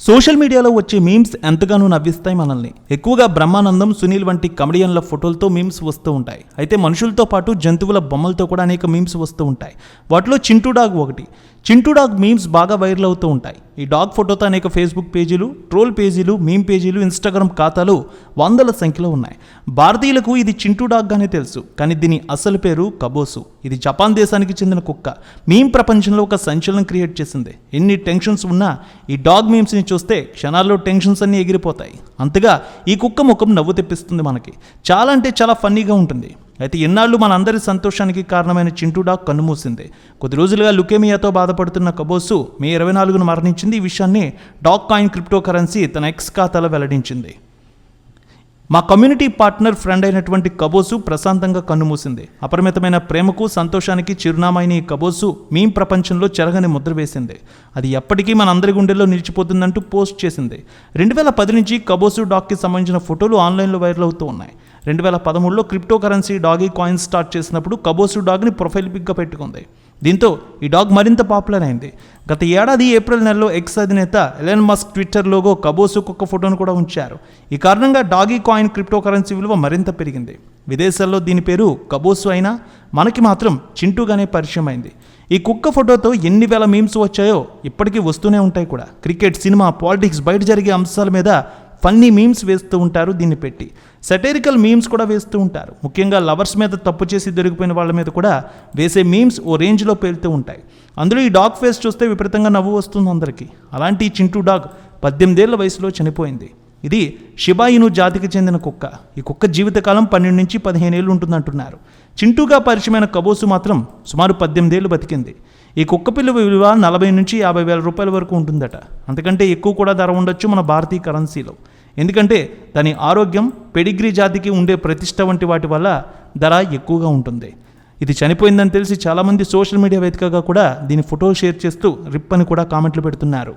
Social మీడియాలో వచ్చే memes ఎంతగానో నవ్విస్తాయి మనల్ని. ఎక్కువగా బ్రహ్మానందం సునీల్ వంటి కమెడియన్ల ఫోటోలతో మీమ్స్ వస్తూ ఉంటాయి. అయితే మనుషులతో పాటు జంతువుల బొమ్మలతో కూడా అనేక మీమ్స్ వస్తూ ఉంటాయి. వాటిలో చింటూ డాగ్ ఒకటి. చింటూ డాగ్ మీమ్స్ బాగా వైరల్ అవుతూ ఉంటాయి. ఈ డాగ్ ఫోటోతో అనేక ఫేస్బుక్ పేజీలు ట్రోల్ పేజీలు మీమ్ పేజీలు ఇన్స్టాగ్రామ్ ఖాతాలు వందల సంఖ్యలో ఉన్నాయి. భారతీయులకు ఇది చింటూ డాగ్గానే తెలుసు కానీ దీని అసలు పేరు కబోసు. ఇది జపాన్ దేశానికి చెందిన కుక్క. మీమ్ ప్రపంచంలో ఒక సంచలనం క్రియేట్ చేసింది. ఎన్ని టెన్షన్స్ ఉన్నా ఈ డాగ్ మీమ్స్ని చూస్తే క్షణాల్లో టెన్షన్స్ అన్నీ ఎగిరిపోతాయి. అంతగా ఈ కుక్క ముఖం నవ్వు తెప్పిస్తుంది మనకి. చాలా అంటే చాలా ఫన్నీగా ఉంటుంది. అయితే ఎన్నాళ్ళు మనందరి సంతోషానికి కారణమైన చింటూ డాగ్ కన్నుమూసింది. కొద్ది రోజులుగా లుకేమియాతో బాధపడుతున్న కబోసు మే ఇరవై నాలుగున మరణించింది. ఈ విషయాన్ని డాగ్ కాయిన్ క్రిప్టో కరెన్సీ తన ఎక్స్ ఖాతాలో వెల్లడించింది. మా కమ్యూనిటీ పార్ట్నర్ ఫ్రెండ్ అయినటువంటి కబోసు ప్రశాంతంగా కన్నుమూసింది. అపరిమితమైన ప్రేమకు సంతోషానికి చిరునామైన ఈ కబోసు మీం ప్రపంచంలో చెరగని ముద్ర వేసింది. అది ఎప్పటికీ మన అందరి గుండెల్లో నిలిచిపోతుందంటూ పోస్ట్ చేసింది. రెండు వేల పది నుంచి కబోసు డాగ్కి సంబంధించిన ఫోటోలు ఆన్లైన్లో వైరల్ అవుతూ ఉన్నాయి. రెండు వేల పదమూడులో crypto currency Dogecoin start చేసినప్పుడు కబోసు డాగ్ని ప్రొఫైల్ పిక్గా పెట్టుకుంది. దీంతో ఈ డాగ్ మరింత పాపులర్ అయింది. గత ఏడాది ఏప్రిల్ నెలలో ఎక్స్ అధినేత Elon Musk Twitter logo Kabosu కుక్క ఫోటోను కూడా ఉంచారు. ఈ కారణంగా డాగీ కాయిన్ క్రిప్టో కరెన్సీ విలువ మరింత పెరిగింది. విదేశాల్లో దీని పేరు కబోసు అయినా మనకి మాత్రం చింటూగానే పరిచయం అయింది ఈ కుక్క ఫోటోతో ఎన్ని వేల మీమ్స్ వచ్చాయో ఇప్పటికీ వస్తూనే ఉంటాయి కూడా. క్రికెట్ సినిమా పాలిటిక్స్ బయట జరిగే అంశాల మీద ఫన్నీ మీమ్స్ వేస్తూ ఉంటారు దీన్ని పెట్టి. సెటరికల్ మీమ్స్ కూడా వేస్తూ ఉంటారు. ముఖ్యంగా లవర్స్ మీద తప్పు చేసి దొరికిపోయిన వాళ్ళ మీద కూడా వేసే మీమ్స్ ఓ రేంజ్లో పేలుతూ ఉంటాయి. అందులో ఈ డాగ్ ఫేస్ చూస్తే విపరీతంగా నవ్వు వస్తుంది అందరికీ. అలాంటి చింటూ డాగ్ పద్దెనిమిదేళ్ళ వయసులో చనిపోయింది. ఇది షిబాయిను జాతికి చెందిన కుక్క. ఈ కుక్క జీవితకాలం పన్నెండు నుంచి పదిహేను ఏళ్ళు ఉంటుందంటున్నారు. చింటూగా పరిచయమైన కబోసు మాత్రం సుమారు పద్దెనిమిదేళ్ళు బతికింది. ఈ కుక్క పిల్ల విలువ నలభై నుంచి యాభై వేల రూపాయల వరకు ఉంటుందట. అంతకంటే ఎక్కువ కూడా ధర ఉండొచ్చు మన భారతీయ కరెన్సీలో. ఎందుకంటే దాని ఆరోగ్యం పెడిగ్రీ జాతికి ఉండే ప్రతిష్ట వంటి వాటి వల్ల ధర ఎక్కువగా ఉంటుంది. ఇది చనిపోయిందని తెలిసి చాలామంది సోషల్ మీడియా వేదికగా కూడా దీని ఫోటోలు షేర్ చేస్తూ రిప్ అని కూడా కామెంట్లు పెడుతున్నారు.